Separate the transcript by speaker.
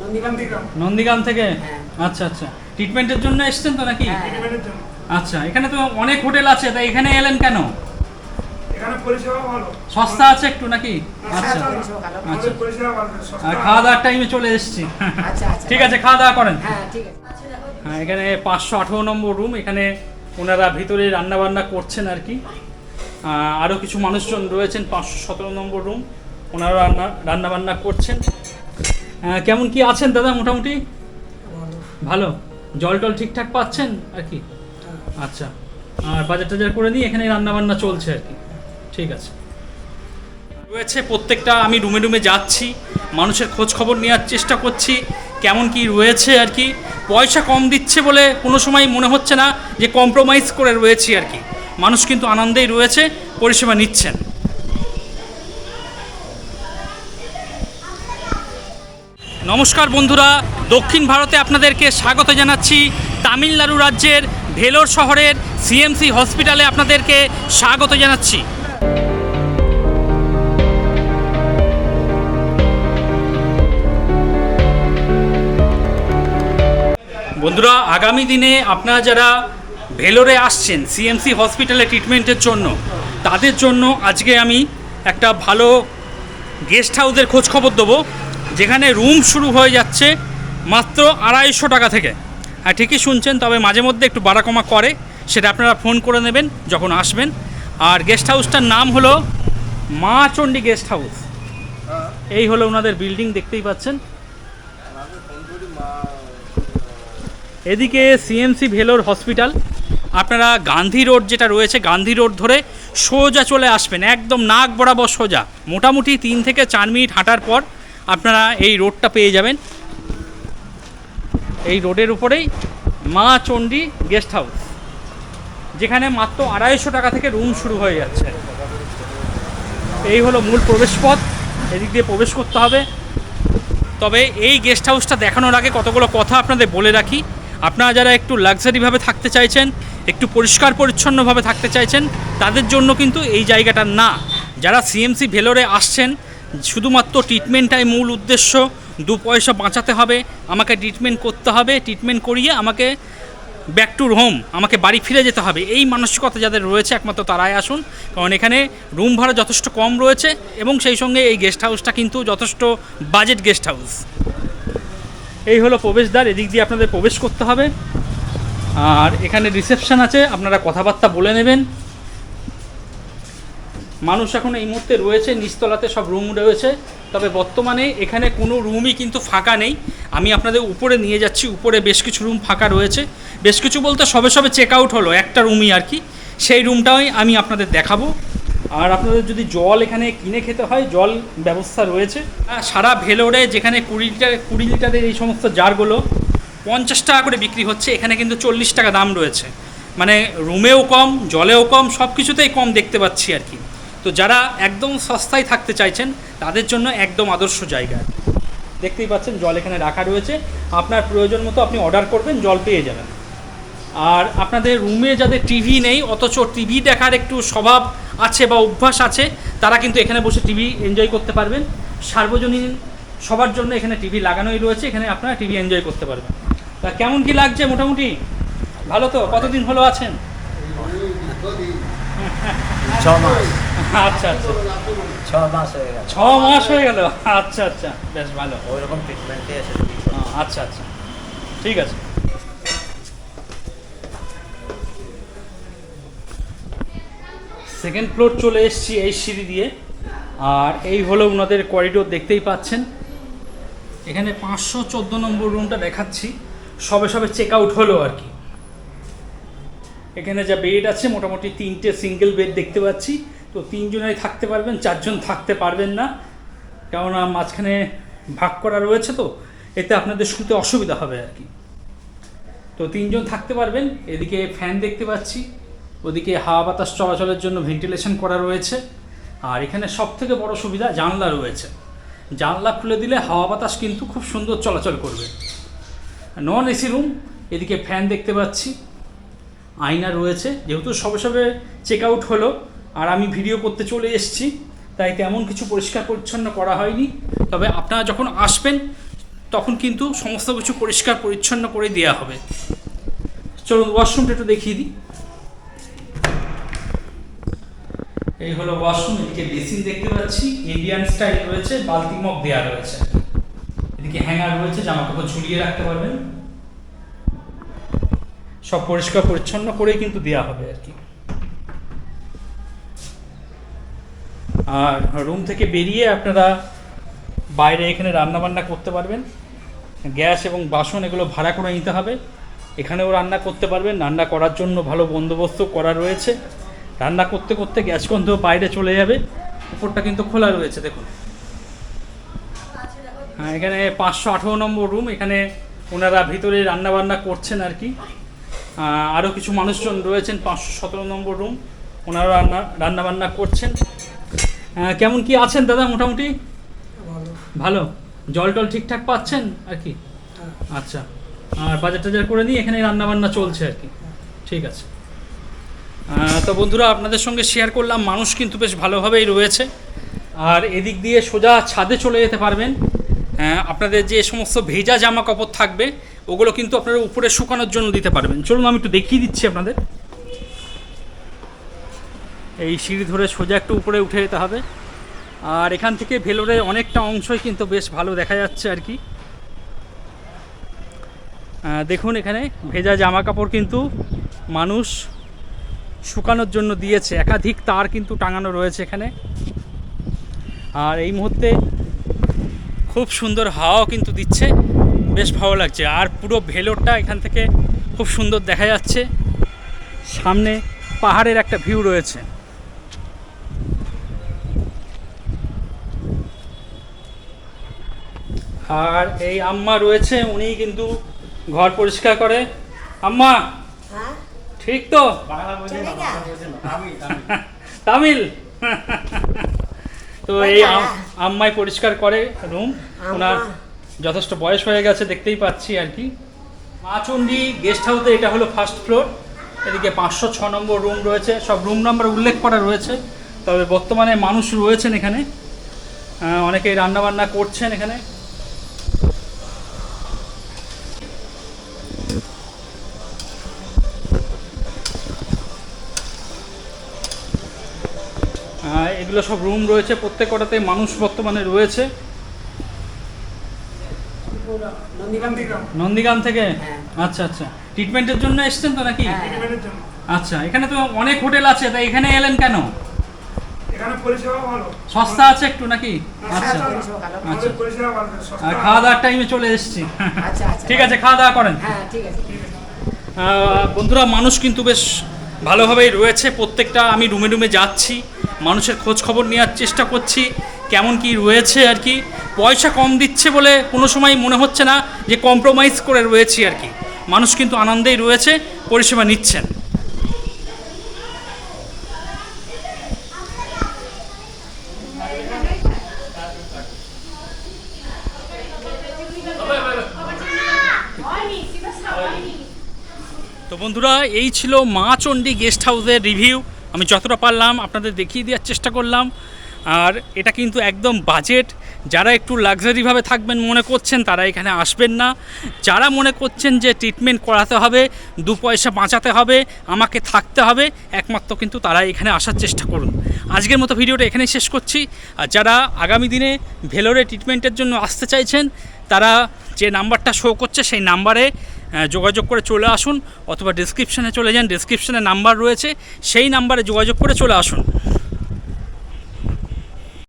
Speaker 1: নন্দীগ্রাম থেকে।
Speaker 2: নন্দীগ্রাম থেকে?
Speaker 1: হ্যাঁ।
Speaker 2: আচ্ছা আচ্ছা। ট্রিটমেন্টের জন্য এসেছেন তো নাকি?
Speaker 1: হ্যাঁ।
Speaker 3: ট্রিটমেন্টের জন্য।
Speaker 2: আচ্ছা এখানে তো অনেক হোটেল আছে তাই এখানে এলেন কেন?
Speaker 3: এখানে
Speaker 2: সস্তা আছে একটু নাকি? আচ্ছা। আচ্ছা।
Speaker 3: সস্তা
Speaker 2: আর খাওয়া দাওয়ার টাইমে চলে এসেছি।
Speaker 1: আচ্ছা আচ্ছা।
Speaker 2: ঠিক আছে খাওয়া দাওয়া করেন।
Speaker 1: হ্যাঁ ঠিক আছে।
Speaker 2: হ্যাঁ এখানে পাঁচশো আঠেরো নম্বর রুম এখানে ওনারা ভিতরে রান্না বান্না করছেন আর কি। আরও কিছু মানুষজন রয়েছেন পাঁচশো সতেরো নম্বর রুম ওনারা রান্না রান্না বান্না করছেন। কেমন কি আছেন দাদা মোটামুটি? ভালো। জল টল ঠিকঠাক পাচ্ছেন আর কি? আচ্ছা আর বাজার টাজার করে নিয়ে এখানে রান্না বান্না চলছে আর কি। ঠিক আছে। রয়েছে প্রত্যেকটা আমি রুমে রুমে যাচ্ছি মানুষের খোঁজ খবর নেওয়ার চেষ্টা করছি কেমন কি রয়েছে আর কি। পয়সা কম দিচ্ছে বলে কোনো সময় মনে হচ্ছে না যে কম্প্রোমাইজ করে রয়েছি আর কি। মানুষ কিন্তু আনন্দেই রয়েছে পরিষেবা নিচ্ছেন। নমস্কার বন্ধুরা, দক্ষিণ ভারতে আপনাদেরকে স্বাগত জানাচ্ছি। তামিলনাড়ু রাজ্যের ভেলোর শহরের সিএমসি হসপিটালে আপনাদেরকে স্বাগত জানাচ্ছি। বন্ধুরা, আগামী দিনে আপনারা যারা ভেলোরে আসছেন, সিএমসি হসপিটালে ট্রিটমেন্টের জন্য, তাদের জন্য আজকে আমি একটা ভালো গেস্ট হাউসের খোঁজ খবর দেবো। যেখানে রুম শুরু হয়ে যাচ্ছে মাত্র আড়াইশো টাকা থেকে। হ্যাঁ ঠিকই শুনছেন, তবে মাঝে মধ্যে একটু বাড়া কমা করে, সেটা আপনারা ফোন করে নেবেন যখন আসবেন। আর গেস্ট হাউসটার নাম হলো মা চণ্ডী গেস্ট হাউস। এই হলো ওনাদের বিল্ডিং, দেখতেই পাচ্ছেন। এদিকে সিএমসি ভেলোর হসপিটাল। আপনারা গান্ধী রোড যেটা রয়েছে, গান্ধী রোড ধরে সোজা চলে আসবেন, একদম নাক বরাবর সোজা। মোটামুটি তিন থেকে চার মিনিট হাঁটার পর আপনারা এই রোডটা পেয়ে যাবেন। এই রোডের উপরেই মা চণ্ডী গেস্ট হাউস, যেখানে মাত্র আড়াইশো টাকা থেকে রুম শুরু হয়ে যাচ্ছে। এই হলো মূল প্রবেশপথ, এদিক দিয়ে প্রবেশ করতে হবে। তবে এই গেস্ট হাউসটা দেখানোর আগে কতগুলো কথা আপনাদের বলে রাখি। আপনারা যারা একটু লাক্সারিভাবে থাকতে চাইছেন, একটু পরিষ্কার পরিচ্ছন্নভাবে থাকতে চাইছেন, তাদের জন্য কিন্তু এই জায়গাটা না। যারা সিএমসি ভেলোরে আসছেন শুধুমাত্র ট্রিটমেন্টটাই মূল উদ্দেশ্য। দু পয়সা বাঁচাতে হবে, আমাকে ট্রিটমেন্ট করতে হবে ট্রিটমেন্ট করিয়ে আমাকে ব্যাক টু হোম আমাকে বাড়ি ফিরে যেতে হবে। এই মানসিকতা যাদের রয়েছে, একমাত্র তারাই আসুন। কারণ এখানে রুম ভাড়া যথেষ্ট কম রয়েছে এবং সেই সঙ্গে এই গেস্ট হাউসটা কিন্তু যথেষ্ট বাজেট গেস্ট হাউস এই হলো প্রবেশদ্বার, এদিক দিয়ে আপনাদের প্রবেশ করতে হবে। আর এখানে রিসেপশন আছে, আপনারা কথাবার্তা বলে নেবেন। মানুষ এখন এই মুহূর্তে রয়েছে, নিচতলাতে সব রুম রয়েছে। তবে বর্তমানে এখানে কোনো রুমই কিন্তু ফাঁকা নেই। আমি আপনাদের উপরে নিয়ে যাচ্ছি, উপরে বেশ কিছু রুম ফাঁকা রয়েছে। বেশ কিছু বলতে সবে সবে চেক আউট হলো, একটা রুমই আর কি। সেই রুমটাই আমি আপনাদের দেখাবো। আর আপনাদের যদি জল এখানে কিনে খেতে হয়, জল ব্যবস্থা রয়েছে। সারা ভেলোরে যেখানে কুড়ি লিটার, কুড়ি লিটারের এই সমস্ত জারগুলো, পঞ্চাশ টাকা করে বিক্রি হচ্ছে। এখানে কিন্তু চল্লিশ টাকা দাম রয়েছে। মানে রুমেও কম, জলেও কম সব কিছুতেই কম দেখতে পাচ্ছি আর কি। তো যারা একদম সস্তায় থাকতে চাইছেন, তাদের জন্য একদম আদর্শ জায়গা। দেখতেই পাচ্ছেন, জল এখানে রাখা রয়েছে। আপনার প্রয়োজন মতো আপনি অর্ডার করবেন, জল পেয়ে যাবেন। আর আপনাদের রুমে যাদের টিভি নেই, অথচ টিভি দেখার একটু স্বভাব আছে বা অভ্যাস আছে, তারা কিন্তু এখানে বসে টিভি এনজয় করতে পারবেন। সার্বজনীন সবার জন্য এখানে টিভি লাগানোই রয়েছে, এখানে আপনারা টিভি এনজয় করতে পারবেন। তা কেমন কি লাগছে মোটামুটি? ভালো তো? কতদিন হলো আছেন?
Speaker 4: ছ মাস।
Speaker 2: আচ্ছা আচ্ছা।
Speaker 4: ছ মাস হয়ে গেছে
Speaker 2: ছ মাস হয়ে গেল? আচ্ছা আচ্ছা। বেশ ভালো।
Speaker 4: ওই রকম ট্রিটমেন্টে এসে
Speaker 2: আহ, আচ্ছা আচ্ছা। ঠিক আছে। সেকেন্ড ফ্লোর চলে এসেছি এই সিঁড়ি দিয়ে। আর এই হলো ওনাদের করিডোর দেখতেই পাচ্ছেন। এখানে পাঁচশো চোদ্দ নম্বর রুমটা দেখাচ্ছি। সবে সবে চেক আউট হলো আর কি। এখানে যা বেড আছে মোটামুটি তিনটে সিঙ্গেল বেড দেখতে পাচ্ছি। তো তিনজনেই থাকতে পারবেন, চারজন থাকতে পারবেন না। কেননা মাঝখানে ভাগ করা রয়েছে তো, এতে আপনাদের শুতে অসুবিধা হবে আর কি। তো তিনজন থাকতে পারবেন, এদিকে ফ্যান দেখতে পাচ্ছি, ওদিকে হাওয়া বাতাস চলাচলের জন্য ভেন্টিলেশন করা রয়েছে। আর এখানে সব থেকে বড় সুবিধা জানলা রয়েছে। জানলা খুলে দিলে হাওয়া বাতাস কিন্তু খুব সুন্দর চলাচল করবে। নন এসি রুম এদিকে ফ্যান দেখতে পাচ্ছি। আয়না রয়েছে, যেহেতু সবে সবে চেক আউট হলো, আর আমি ভিডিও করতে চলে এসেছি, তাই তেমন কিছু পরিষ্কার পরিচ্ছন্ন করা হয়নি। তবে আপনারা যখন আসবেন, তখন কিন্তু সমস্ত কিছু পরিষ্কার পরিচ্ছন্ন করে দেওয়া হবে। চলুন ওয়াশরুমটা একটু দেখিয়ে দিই। এই হলো ওয়াশরুম এদিকে বেসিন দেখতে পাচ্ছি ইন্ডিয়ান স্টাইল রয়েছে, বালতি মগ দেওয়া রয়েছে। এদিকে হ্যাঙ্গার রয়েছে, জামা কাপড় ঝুলিয়ে রাখতে পারবেন। সব পরিষ্কার পরিচ্ছন্ন করেই কিন্তু দেওয়া হবে আর কি। আর রুম থেকে বেরিয়ে আপনারা বাইরে এখানে রান্না বান্না করতে পারবেন। গ্যাস এবং বাসন এগুলো ভাড়া করে নিতে হবে। এখানেও রান্না করতে পারবেন। রান্না করার জন্য ভালো বন্দোবস্ত করা রয়েছে। রান্না করতে করতে গ্যাস গন্ধ বাইরে চলে যাবে। উপরটা কিন্তু খোলা রয়েছে, দেখুন। হ্যাঁ এখানে পাঁচশো আঠেরো নম্বর রুম। এখানে ওনারা ভিতরে রান্না বান্না করছেন আর কি। আরও কিছু মানুষজন রয়েছেন পাঁচশো সতেরো নম্বর রুম ওনারা রান্না রান্না বান্না করছেন কেমন কি আছেন দাদা মোটামুটি? ভালো। জল টল ঠিকঠাক পাচ্ছেন আর কি? আচ্ছা। আর বাজার টাজার করে নিয়ে এখানে রান্না বান্না চলছে আর কি। ঠিক আছে। তো বন্ধুরা আপনাদের সঙ্গে শেয়ার করলাম মানুষ কিন্তু বেশ ভালোভাবেই রয়েছে। আর এদিক দিয়ে সোজা ছাদে চলে যেতে পারবেন। আপনাদের যে সমস্ত ভেজা জামা কাপড় থাকবে ওগুলো কিন্তু আপনারা উপরে শুকানোর জন্য দিতে পারবেন। চলুন, আমি একটু দেখিয়ে দিচ্ছি আপনাদের। এই সিঁড়ি ধরে সোজা একটু উপরে উঠে যেতে হবে। আর এখান থেকে ভেলোরের অনেকটা অংশই কিন্তু বেশ ভালো দেখা যাচ্ছে আর কি। দেখুন এখানে ভেজা জামা কাপড় কিন্তু মানুষ শুকানোর জন্য দিয়েছে। একাধিক তার কিন্তু টাঙানো রয়েছে এখানে। আর এই মুহূর্তে খুব সুন্দর হাওয়াও কিন্তু দিচ্ছে। বেশ ভালো লাগছে। আর পুরো ভেলোরটা এখান থেকে খুব সুন্দর দেখা যাচ্ছে। সামনে পাহাড়ের একটা ভিউ রয়েছে। আর এই আম্মা রয়েছে উনি কিন্তু ঘর পরিষ্কার করে। আম্মা!
Speaker 1: হ্যাঁ?
Speaker 2: ঠিক তো? তামিল তো এই। আম্মাই পরিষ্কার করে রুম ওনার যথেষ্ট বয়স হয়ে গেছে, দেখতেই পাচ্ছি আর কি। মাচন্ডি গেস্ট হাউসে এটা হলো ফার্স্ট ফ্লোর এদিকে পাঁচশো ছ নম্বর রুম রয়েছে। সব রুম নাম্বার উল্লেখ করা রয়েছে। তবে বর্তমানে মানুষ রয়েছেন এখানে। অনেকেই রান্নাবান্না করছেন এখানে। এগুলো সব রুম রয়েছে। প্রত্যেকটাতে মানুষ বর্তমানে রয়েছে।
Speaker 3: নন্দীগ্রাম
Speaker 2: থেকে।
Speaker 1: হ্যাঁ।
Speaker 2: আচ্ছা আচ্ছা। ট্রিটমেন্টের জন্য এসছেন তো নাকি?
Speaker 1: হ্যাঁ।
Speaker 2: আচ্ছা এখানে তো অনেক হোটেল আছে তাই এখানে এলেন কেন? সস্তা আছে একটু নাকি? আচ্ছা। আচ্ছা।
Speaker 3: পরিষেবা ভালো। সস্তা।
Speaker 2: আর খাওয়া দাওয়ার টাইমে চলে এসেছি।
Speaker 1: আচ্ছা আচ্ছা।
Speaker 2: ঠিক আছে খাওয়া দাওয়া করেন।
Speaker 1: হ্যাঁ
Speaker 2: বন্ধুরা মানুষ কিন্তু বেশ ভালোভাবেই রয়েছে। প্রত্যেকটা আমি রুমে রুমে যাচ্ছি। মানুষের খোঁজ খবর নেওয়ার চেষ্টা করছি। কেমন কি রয়েছে আর কি? পয়সা কম দিচ্ছে বলে কোনো সময় মনে হচ্ছে না যে কম্প্রোমাইজ করে রয়েছি আর কি। মানুষ কিন্তু আনন্দেই রয়েছে, পরিষেবা নিচ্ছেন। তো বন্ধুরা, এই ছিল মা চণ্ডী গেস্ট হাউসের রিভিউ। আমি যতটা পারলাম আপনাদের দেখিয়ে দেওয়ার চেষ্টা করলাম। আর এটা কিন্তু একদম বাজেট। যারা একটু লাক্সারিভাবে থাকবেন, মনে করছেন তারা এখানে আসবেন না। যারা মনে করছেন যে ট্রিটমেন্ট করাতে হবে, দু পয়সা বাঁচাতে হবে, আমাকে থাকতে হবে, একমাত্র কিন্তু তারা এখানে আসার চেষ্টা করুন। আজকের মতো ভিডিওটা এখানেই শেষ করছি। আর যারা আগামী দিনে ভেলোরে ট্রিটমেন্টের জন্য আসতে চাইছেন, তারা যে নাম্বারটা শো করছে সেই নাম্বারে যোগাযোগ করে চলে আসুন, অথবা ডিসক্রিপশানে চলে যান। ডিসক্রিপশানে নাম্বার রয়েছে, সেই নাম্বারে যোগাযোগ করে চলে আসুন।